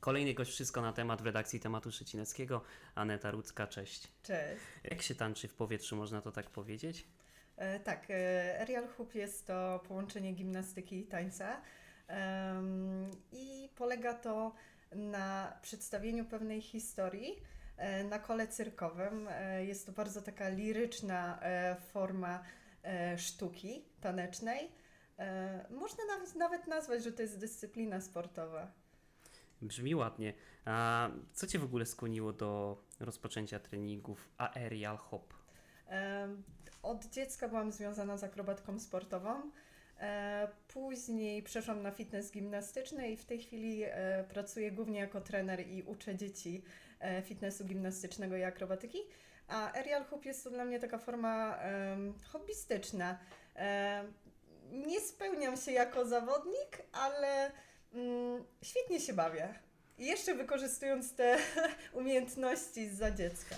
Kolejny gość Wszystko na temat w redakcji tematu Szczecineckiego. Aneta Rudzka, cześć. Cześć. Jak się tańczy w powietrzu, można to tak powiedzieć? E, tak, e, aerial hoop jest to połączenie gimnastyki i tańca Em, i polega to na przedstawieniu pewnej historii e, na kole cyrkowym. E, jest to bardzo taka liryczna e, forma e, sztuki tanecznej. E, można nawet, nawet nazwać, że to jest dyscyplina sportowa. Brzmi ładnie. A co Cię w ogóle skłoniło do rozpoczęcia treningów aerial hop? Od dziecka byłam związana z akrobatką sportową. E, Później przeszłam na fitness gimnastyczny i w tej chwili e, pracuję głównie jako trener i uczę dzieci e, fitnessu gimnastycznego i akrobatyki. A aerial hoop jest to dla mnie taka forma hobbystyczna. Nie spełniam się jako zawodnik, ale świetnie się bawię. I jeszcze wykorzystując te umiejętności za dziecka.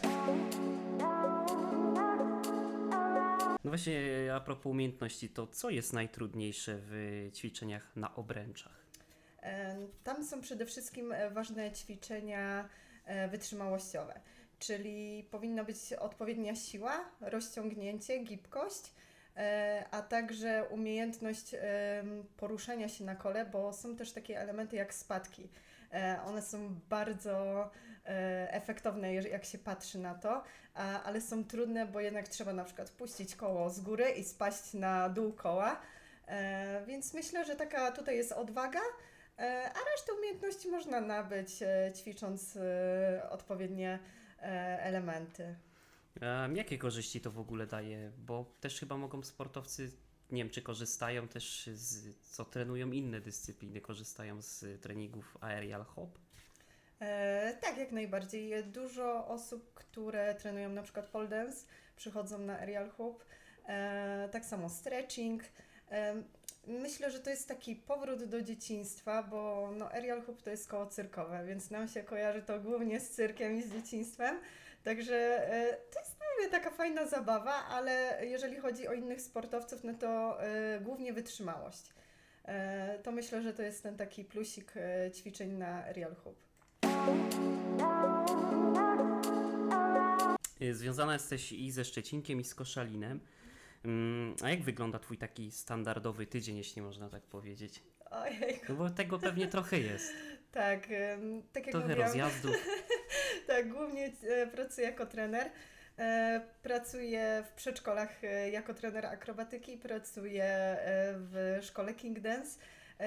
No właśnie, a propos umiejętności, to co jest najtrudniejsze w ćwiczeniach na obręczach? E, Tam są przede wszystkim e, ważne ćwiczenia e, wytrzymałościowe, czyli powinna być odpowiednia siła, rozciągnięcie, gibkość, a także umiejętność poruszania się na kole, bo są też takie elementy jak spadki. E, One są bardzo e, efektowne, jak się patrzy na to, ale są trudne, bo jednak trzeba na przykład puścić koło z góry i spaść na dół koła. E, Więc myślę, że taka tutaj jest odwaga, E, A resztę umiejętności można nabyć e, ćwicząc e, odpowiednie e, elementy. Em, jakie korzyści to w ogóle daje? Bo też chyba mogą sportowcy, nie wiem czy korzystają też z, co trenują inne dyscypliny, korzystają z treningów aerial hop? E, tak, jak najbardziej. Dużo osób, które trenują na przykład pole dance, przychodzą na aerial hoop. E, tak samo stretching. E, myślę, że to jest taki powrót do dzieciństwa, bo no, aerial hoop to jest koło cyrkowe, więc nam się kojarzy to głównie z cyrkiem i z dzieciństwem. Także e, to jest mówię, taka fajna zabawa, ale jeżeli chodzi o innych sportowców, no to e, głównie wytrzymałość. E, to myślę, że to jest ten taki plusik ćwiczeń na aerial hoop. Związana jesteś i ze Szczecinkiem, i z Koszalinem. Mm, A jak wygląda Twój taki standardowy tydzień, jeśli można tak powiedzieć? Ojej, No bo tego pewnie trochę jest. tak, tak jak Trochę mówiłam, rozjazdów. tak, głównie e, pracuję jako trener. E, Pracuję w przedszkolach e, jako trener akrobatyki, pracuję w szkole King Dance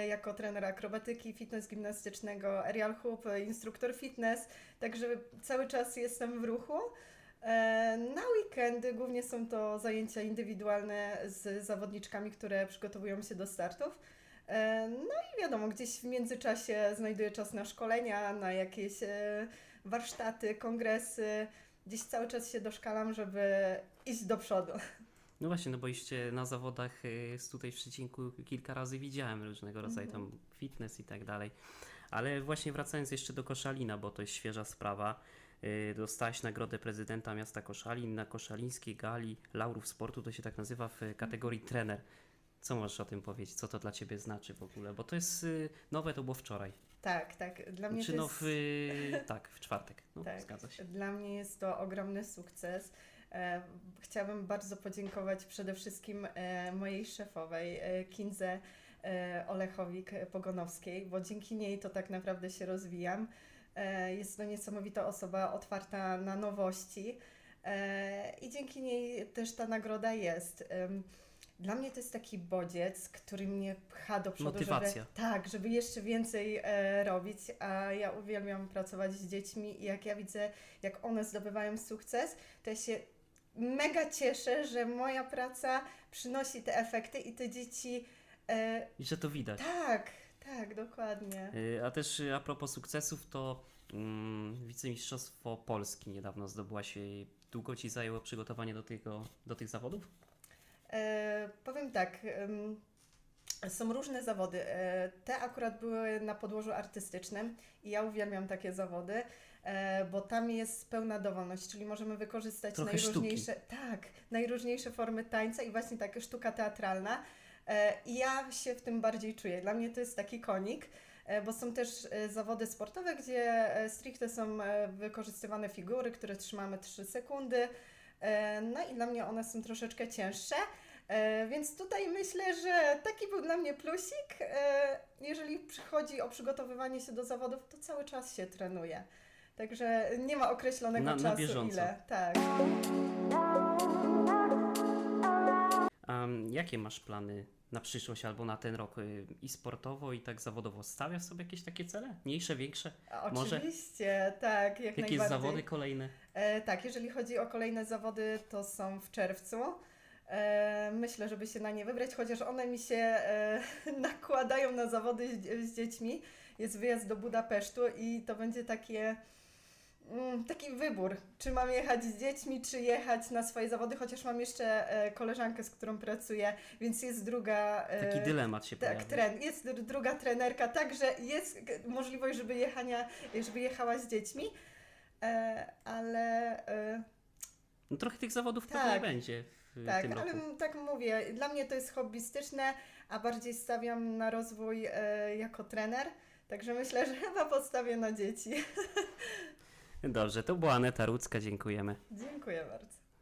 jako trener akrobatyki, fitness gimnastycznego, aerial hoop, instruktor fitness, także cały czas jestem w ruchu. Na weekendy głównie są to zajęcia indywidualne z zawodniczkami, które przygotowują się do startów. No i wiadomo, gdzieś w międzyczasie znajduję czas na szkolenia, na jakieś warsztaty, kongresy. Gdzieś cały czas się doszkalam, żeby iść do przodu. No właśnie, no bo iście na zawodach y, tutaj w Szczecinku kilka razy widziałem różnego rodzaju tam fitness i tak dalej. Ale właśnie wracając jeszcze do Koszalina, bo to jest świeża sprawa. y, Dostałaś nagrodę prezydenta miasta Koszalin na koszalińskiej gali Laurów Sportu, to się tak nazywa w kategorii trener. Co możesz o tym powiedzieć? Co to dla Ciebie znaczy w ogóle? Bo to jest y, nowe, to było wczoraj. Tak, tak. Dla mnie Czy to no jest... w, y, tak, w czwartek. No, Tak. zgadza się. Dla mnie jest to ogromny sukces. E, Chciałabym bardzo podziękować przede wszystkim e, mojej szefowej, e, Kindze Olechowik-Pogonowskiej, bo dzięki niej to tak naprawdę się rozwijam. Jest to niesamowita osoba, otwarta na nowości i dzięki niej też ta nagroda jest. Dla mnie to jest taki bodziec, który mnie pcha do przodu, Motywacja. żeby tak, żeby jeszcze więcej e, robić, a ja uwielbiam pracować z dziećmi i jak ja widzę, jak one zdobywają sukces, to ja się mega cieszę, że moja praca przynosi te efekty i te dzieci e, I że to widać. tak, tak, dokładnie. Y, A też a propos sukcesów, to mm, wicemistrzostwo Polski niedawno zdobyłaś. y, Długo Ci zajęło przygotowanie do, tego, do tych zawodów? E, powiem tak. są różne zawody. E, Te akurat były na podłożu artystycznym i ja uwielbiam takie zawody, e, bo tam jest pełna dowolność, czyli możemy wykorzystać Trochę najróżniejsze, tak, najróżniejsze formy tańca i właśnie taka sztuka teatralna. I ja się w tym bardziej czuję. Dla mnie to jest taki konik. bo są też zawody sportowe, gdzie stricte są wykorzystywane figury, które trzymamy 3 sekundy. No i dla mnie one są troszeczkę cięższe. E, Więc tutaj myślę, że taki był dla mnie plusik. E, Jeżeli przychodzi o przygotowywanie się do zawodów, to cały czas się trenuje. Także nie ma określonego Na- na czasu bieżąco. ile. Tak. Am, jakie masz plany na przyszłość albo na ten rok y, i sportowo, i tak zawodowo? Stawiasz sobie jakieś takie cele? Mniejsze, większe? Może- Oczywiście, tak, jak najbardziej. zawody kolejne? E, tak, jeżeli chodzi o kolejne zawody, to są w czerwcu. E, myślę, żeby się na nie wybrać, chociaż one mi się e, nakładają na zawody z, dziećmi. Jest wyjazd do Budapesztu i to będzie takie, mm, taki wybór, czy mam jechać z dziećmi, czy jechać na swoje zawody, chociaż mam jeszcze e, koleżankę, z którą pracuję, więc jest druga... Taki dylemat się tak, pojawia. tren, jest dr- druga trenerka, także jest możliwość, żeby, jechania, żeby jechała z dziećmi, ale No, trochę tych zawodów Tak. pewnie będzie tak, ale tak mówię, dla mnie to jest hobbystyczne, a bardziej stawiam na rozwój e, jako trener, także myślę, że chyba podstawię na dzieci. Dobrze, to była Aneta Rudzka, dziękujemy. Dziękuję bardzo.